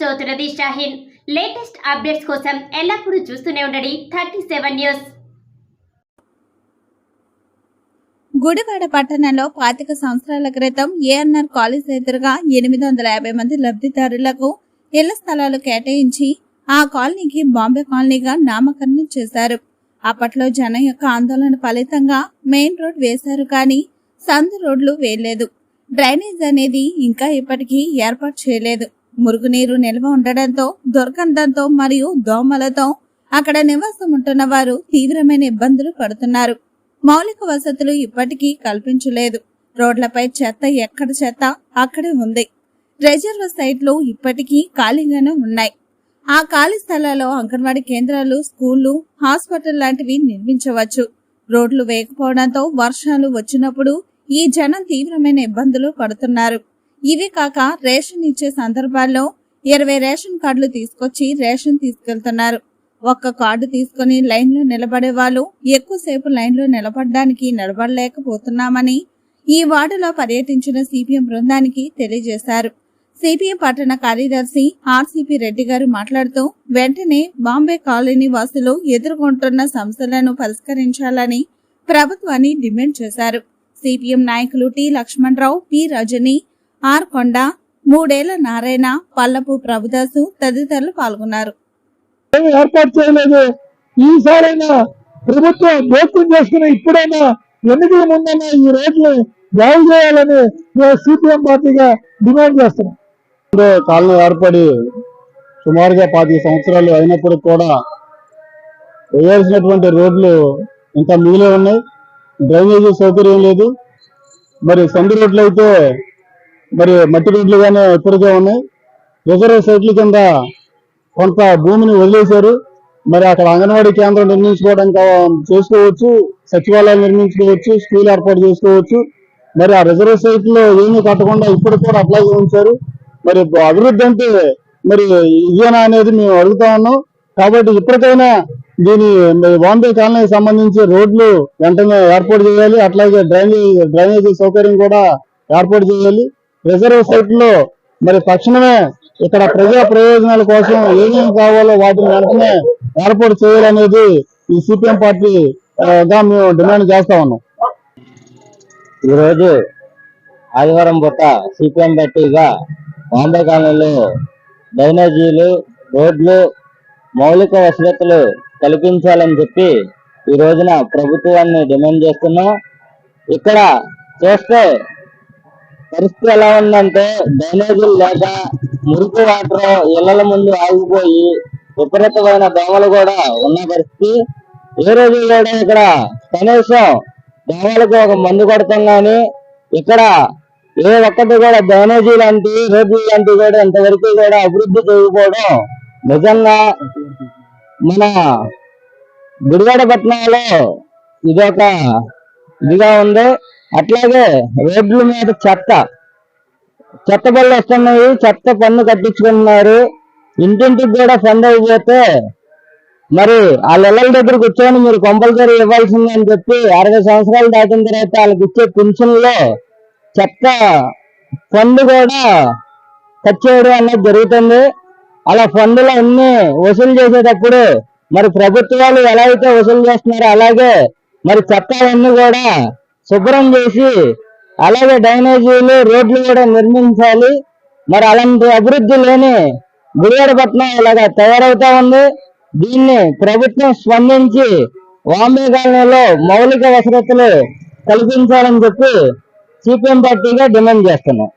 జ్యోతిరది Shaheen. Latest updates కోసం ఎల్లప్పుడూ చూస్తూనే ఉండండి థర్టీ సెవెన్ న్యూస్. గుడివాడ పట్టణంలో పాతిక సంవత్సరాల క్రితం ఏఎన్ఆర్ కాలేజ్ ఎదురుగా ఎనిమిది వందల యాభై మంది లబ్ధిదారులకు ఇళ్ళ స్థలాలు కేటాయించి ఆ కాలనీకి బాంబే కాలనీగా నామకరణం చేశారు. అప్పట్లో జనం యొక్క ఆందోళన ఫలితంగా మెయిన్ రోడ్ వేశారు కానీ సందు రోడ్లు వేయలేదు. డ్రైనేజ్ అనేది ఇంకా ఇప్పటికీ ఏర్పాటు చేయలేదు. మురుగునీరు నిల్వ ఉండడంతో దుర్గంధంతో మరియు దోమలతో అక్కడ నివాసం ఉంటున్న వారు తీవ్రమైన ఇబ్బందులు పడుతున్నారు. మౌలిక వసతులు ఇప్పటికీ కల్పించలేదు. రోడ్లపై చెత్త ఎక్కడ చెత్త అక్కడే ఉంది. రిజర్వ్ సైట్లు ఇప్పటికీ ఖాళీగానే ఉన్నాయి. ఆ ఖాళీ స్థలాల్లో అంగన్వాడీ కేంద్రాలు స్కూళ్ళు హాస్పిటల్ లాంటివి నిర్మించవచ్చు. రోడ్లు వేయకపోవడంతో వర్షాలు వచ్చినప్పుడు ఈ జనం తీవ్రమైన ఇబ్బందులు పడుతున్నారు. ఇవి కాక రేషన్ ఇచ్చే సందర్భాల్లో ఇరవై రేషన్ కార్డులు తీసుకొచ్చి రేషన్ తీసుకెళ్తున్నారు. ఒక్క కార్డు తీసుకుని లైన్లో నిలబడే వాళ్ళు ఎక్కువసేపు లైన్లో నిలబడడానికి నిలబడలేకపోతున్నామని ఈ వార్డులో పర్యటించిన సిపిఎం బృందానికి తెలియజేశారు. సిపిఎం పట్టణ కార్యదర్శి ఆర్సిపి రెడ్డి గారు మాట్లాడుతూ వెంటనే బాంబే కాలనీ వాసులు ఎదుర్కొంటున్న సమస్యలను పరిష్కరించాలని ప్రభుత్వాన్ని డిమాండ్ చేశారు. సిపిఎం నాయకులు T Lakshmanarao P Rajani R Konda మూడేళ్ళ నారాయణ పల్లపు ప్రభుదాసు తదితరులు పాల్గొన్నారు. ఏర్పాటు చేయలేదు? ఈసారైనా ప్రభుత్వం జోక్యం చేసుకుని ఇప్పుడైనా ఎన్నికల ముందైనా ఈ రోడ్లు బాగు చేయాలని సిపిఎం పార్టీగా డిమాండ్ చేస్తున్నాం. కాలనీ ఏర్పడి సుమారుగా పాతిక సంవత్సరాలు అయినప్పటికి కూడా వేయాల్సినటువంటి రోడ్లు ఇంకా మిగిలే ఉన్నాయి. డ్రైనేజీ సౌకర్యం లేదు. మరి సందు రోడ్లు అయితే మరి మట్టి రోడ్లుగానే ఇప్పటికే ఉన్నాయి. రిజర్వ్ సైట్ల కింద కొంత భూమిని వదిలేశారు. మరి అక్కడ అంగన్వాడీ కేంద్రం నిర్మించుకోవడం చేసుకోవచ్చు సచివాలయాలు నిర్మించుకోవచ్చు స్కూల్ ఏర్పాటు చేసుకోవచ్చు. మరి ఆ రిజర్వ్ సైట్లో ఏమీ కట్టకుండా ఇప్పుడు కూడా అట్లాగే ఉంచారు మరి అభివృద్ధి అంటే మరి ఇదేనా అనేది మేము అడుగుతా ఉన్నాం. కాబట్టి ఇప్పటికైనా దీని బాంబే కాలనీకి సంబంధించి రోడ్లు వెంటనే ఏర్పాటు చేయాలి. అట్లాగే డ్రైనేజ్ డ్రైనేజీ సౌకర్యం కూడా ఏర్పాటు చేయాలి. రిజర్వ్ సైట్లో మరి తక్షణమే ఇక్కడ ప్రజా ప్రయోజనాల కోసం ఏమేమి కావాలో వాటిని వెంటనే ఏర్పాటు చేయాలనేది ఈ సిపిఎం పార్టీ గా మేము డిమాండ్ చేస్తా ఉన్నాం. ఈరోజు ఆదివారం పూట సిపిఎం పార్టీగా బాంబే కాలనీలో డ్రైనేజీలు రోడ్లు మౌలిక వసతులు కల్పించాలని చెప్పి ఈ రోజున ప్రభుత్వాన్ని డిమాండ్ చేస్తున్నాం. ఇక్కడ చూస్తే పరిస్థితి ఎలా ఉందంటే డ్రైనేజీలు లేక మురికి వాటర్ ఇళ్ళ ముందు ఆగిపోయి విపరీతమైన దోమలు కూడా ఉన్న పరిస్థితి. ఏ రోజు కూడా ఇక్కడ కనీసం దోమలకు ఒక మందు కొడతాం కానీ ఇక్కడ ఏ ఒక్కటి కూడా డ్రైనేజీ లాంటి రోడ్లు లాంటివి కూడా ఇంతవరకు కూడా అభివృద్ధి చేయకపోవడం నిజంగా మన గుడివాడ పట్టణంలో ఇదొక ఇదిగా ఉంది. అట్లాగే రోడ్ల మీద చెత్త. చెత్త బళ్ళు వస్తున్నాయి. చెత్త పన్ను కట్టించుకుంటున్నారు. ఇంటింటికి కూడా ఫండ్ అయిపోతే మరి వాళ్ళ ఇళ్ళ దగ్గర కూర్చొని మీరు కంపల్సరీ ఇవ్వాల్సింది అని చెప్పి అరవై సంవత్సరాలు దాటిన తర్వాత వాళ్ళకి ఇచ్చే పింఛన్లో చెత్త ఫండ్ కూడా కట్ చేయడం అనేది జరుగుతుంది. అలా ఫండ్లు అన్ని వసూలు చేసేటప్పుడు మరి ప్రభుత్వాలు ఎలా అయితే వసూలు చేస్తున్నారో అలాగే మరి చెత్త అన్ని కూడా శుభ్రం చేసి అలాగే డ్రైనేజీలు రోడ్లు కూడా నిర్మించాలి. మరి అలాంటి అభివృద్ధి లేని గుడివాడపట్నం ఇలాగా తయారవుతా ఉంది. దీన్ని ప్రభుత్వం స్పందించి వాంబే కాలనీలో మౌలిక వసతులు కల్పించాలని చెప్పి సిపిఎం పార్టీగా డిమాండ్ చేస్తున్నాం.